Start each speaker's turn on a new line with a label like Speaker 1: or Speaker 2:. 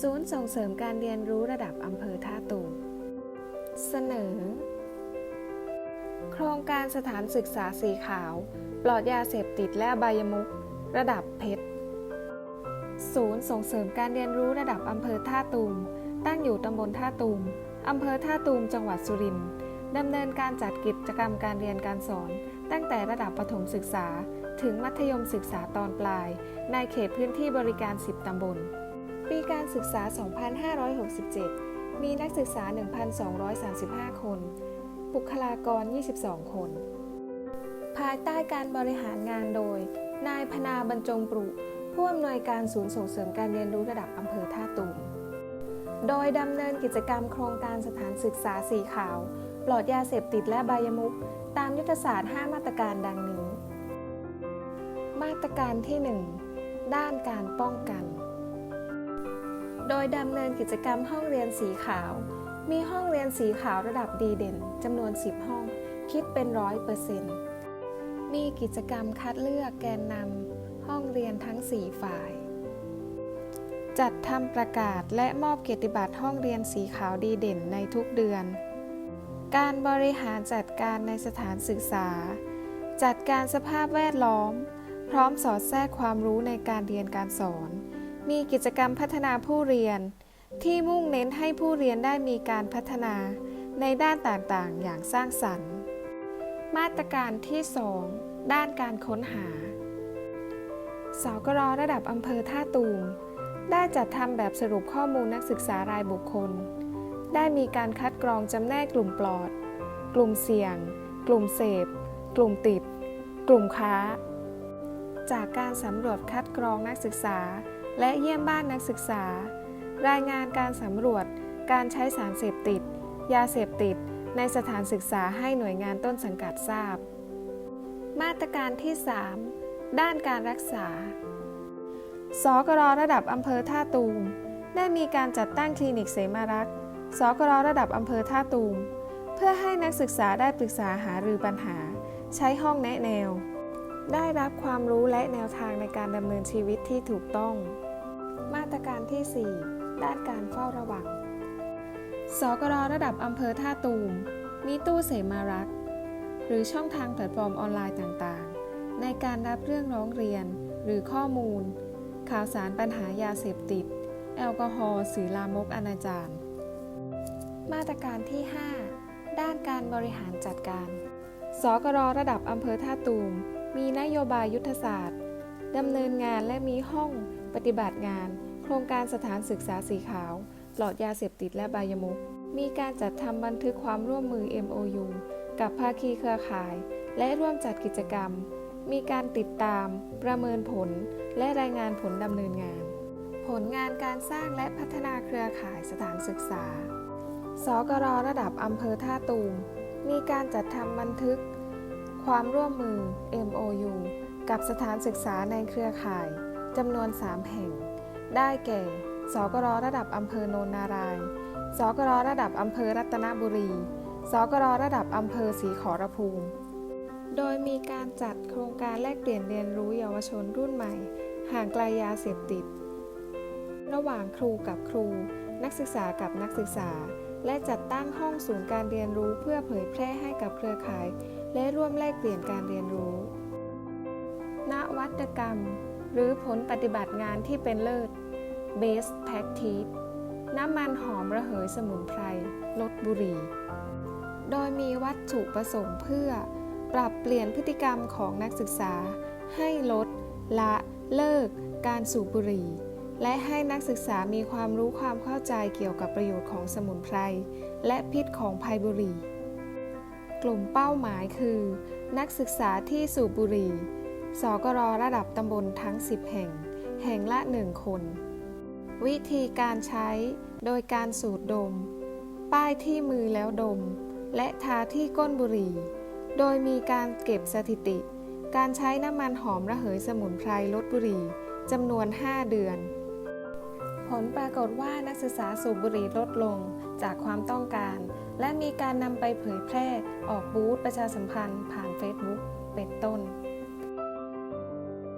Speaker 1: ศูนย์ส่งเสริมการเรียนรู้ระดับอำเภอท่าตูมเสนอ โครงการสถานศึกษาสีขาว ปลอดยาเสพติดและอบายมุขระดับเพชร ศูนย์ส่งเสริมการเรียนรู้ระดับอำเภอท่าตูม ตั้งอยู่ตำบลท่าตูมอำเภอท่าตูมจังหวัดสุรินทร์ดำเนินการจัดกิจกรรมการเรียนการสอน ตั้งแต่ระดับประถมศึกษา ถึงมัธยมศึกษาตอนปลาย ในเขตพื้นที่บริการ 10 ตำบล ปีการศึกษา 2567 มีนักศึกษา 1,235 คน บุคลากร 22 คน ภายใต้การบริหารงานโดย นายพนาบรรจงปรุผู้อำนวยการศูนย์ส่งเสริมการเรียนรู้ระดับอำเภอท่าตูม โดยดำเนินกิจกรรมโครงการสถานศึกษาสีขาว ปลอดยาเสพติดและบายมุขตามยุทธศาสตร์ 5 มาตรการดังนี้ มาตรการที่ 1 ด้านการป้องกัน โดยดำเนินกิจกรรมห้องเรียนสีขาว มีห้องเรียนสีขาวระดับดีเด่นจำนวน 10 ห้อง คิดเป็นร้อยเปอร์เซ็นต์มีกิจกรรมคัดเลือกแกนนำห้องเรียนทั้ง 4 ฝ่าย จัดทำประกาศและมอบเกียรติบัตรห้องเรียนสีขาวดีเด่นในทุกเดือน การบริหารจัดการในสถานศึกษา จัดการสภาพแวดล้อม พร้อมสอดแทรกความรู้ในการเรียนการสอน มีกิจกรรมพัฒนาผู้เรียน ที่มุ่งเน้นให้ผู้เรียนได้มีการพัฒนาในด้านต่างๆ อย่างสร้างสรรค์ มาตรการที่ 2 ด้านการค้นหาสกรระดับอำเภอท่าตูมได้จัดทำแบบสรุปข้อมูลนักศึกษารายบุคคล ได้มีการคัดกรองจำแนกกลุ่มปลอด กลุ่มเสี่ยง กลุ่มเสพ กลุ่มติด กลุ่มค้า จากการสำรวจคัดกรองนักศึกษา และเยี่ยมบ้านนักศึกษา รายงานการสำรวจ การใช้สารเสพติด ยาเสพติด ในสถานศึกษาให้หน่วยงานต้นสังกัดทราบ มาตรการที่ 3 ด้านการรักษา สกรระดับอำเภอท่าตูม ได้มีการจัดตั้งคลินิกเสมารักษ์สกรระดับอำเภอท่าตูม เพื่อให้นักศึกษาได้ปรึกษาหารือปัญหา ใช้ห้องแนะแนว ได้รับความรู้และแนวทางในการดำเนินชีวิตที่ถูกต้อง มาตรการที่ 4 ด้านการเฝ้าระวัง สกรระดับอำเภอท่าตูม มีตู้เสมารัก หรือช่องทางแพลตฟอร์มออนไลน์ต่างๆ ในการรับเรื่องร้องเรียน หรือข้อมูล ข่าวสารปัญหายาเสพติด แอลกอฮอล์สื่อลามกอนาจารมาตรการที่ 5 ด้านการบริหารจัดการ สกรระดับอำเภอท่าตูม มีนโยบายยุทธศาสตร์ดำเนินงานและมีห้อง ปฏิบัติงาน โครงการสถานศึกษาสีขาว ปลอดยาเสพติดและบายมุขมีการจัดทำบันทึกความร่วมมือ MOU กับภาคีเครือข่าย และร่วมจัดกิจกรรม มีการติดตาม ประเมินผล และรายงานผลดำเนินงาน ผลงานการสร้างและพัฒนาเครือข่ายสถานศึกษา สกรระดับอำเภอท่าตูม มีการจัดทำบันทึก ความร่วมมือ MOU กับสถานศึกษาในเครือข่าย จำนวน 3 แห่ง ได้แก่ สกรระดับอำเภอโนนาราย สกรระดับอำเภอรัตนบุรี สกรระดับอำเภอศรีขอรภูมิ โดยมีการจัดโครงการแลกเปลี่ยนเรียนรู้เยาวชนรุ่นใหม่ ห่างไกลยาเสพติด ระหว่างครูกับครู นักศึกษากับนักศึกษา และจัดตั้งห้องศูนย์การเรียนรู้เพื่อเผยแพร่ให้กับเครือข่าย และร่วมแลกเปลี่ยนการเรียนรู้นวัตกรรม หรือผลปฏิบัติงานที่เป็นเลิศ Best Practice น้ำมันหอมระเหยสมุนไพร ลดบุหรี่ โดยมีวัตถุประสงค์เพื่อ ปรับเปลี่ยนพฤติกรรมของนักศึกษา ให้ลด ละเลิก การสูบบุหรี่ และให้นักศึกษามีความรู้ความเข้าใจเกี่ยวกับประโยชน์ของสมุนไพร และพิษของภัยบุหรี่ กลุ่มเป้าหมายคือ นักศึกษาที่สูบบุหรี่ สกรระดับตำบลทั้ง 10 แห่ง แห่งละ 1 คน วิธีการใช้โดยการสูดดม ป้ายที่มือแล้วดม และทาที่ก้นบุหรี่ โดยมีการเก็บสถิติ การใช้น้ำมันหอมระเหยสมุนไพรลดบุหรี่จำนวน 5 เดือน ผลปรากฏว่านักศึกษาสูบบุหรี่ลดลงจากความต้องการ และมีการนำไปเผยแพร่ออกบูธประชาสัมพันธ์ผ่าน Facebook เป็นต้น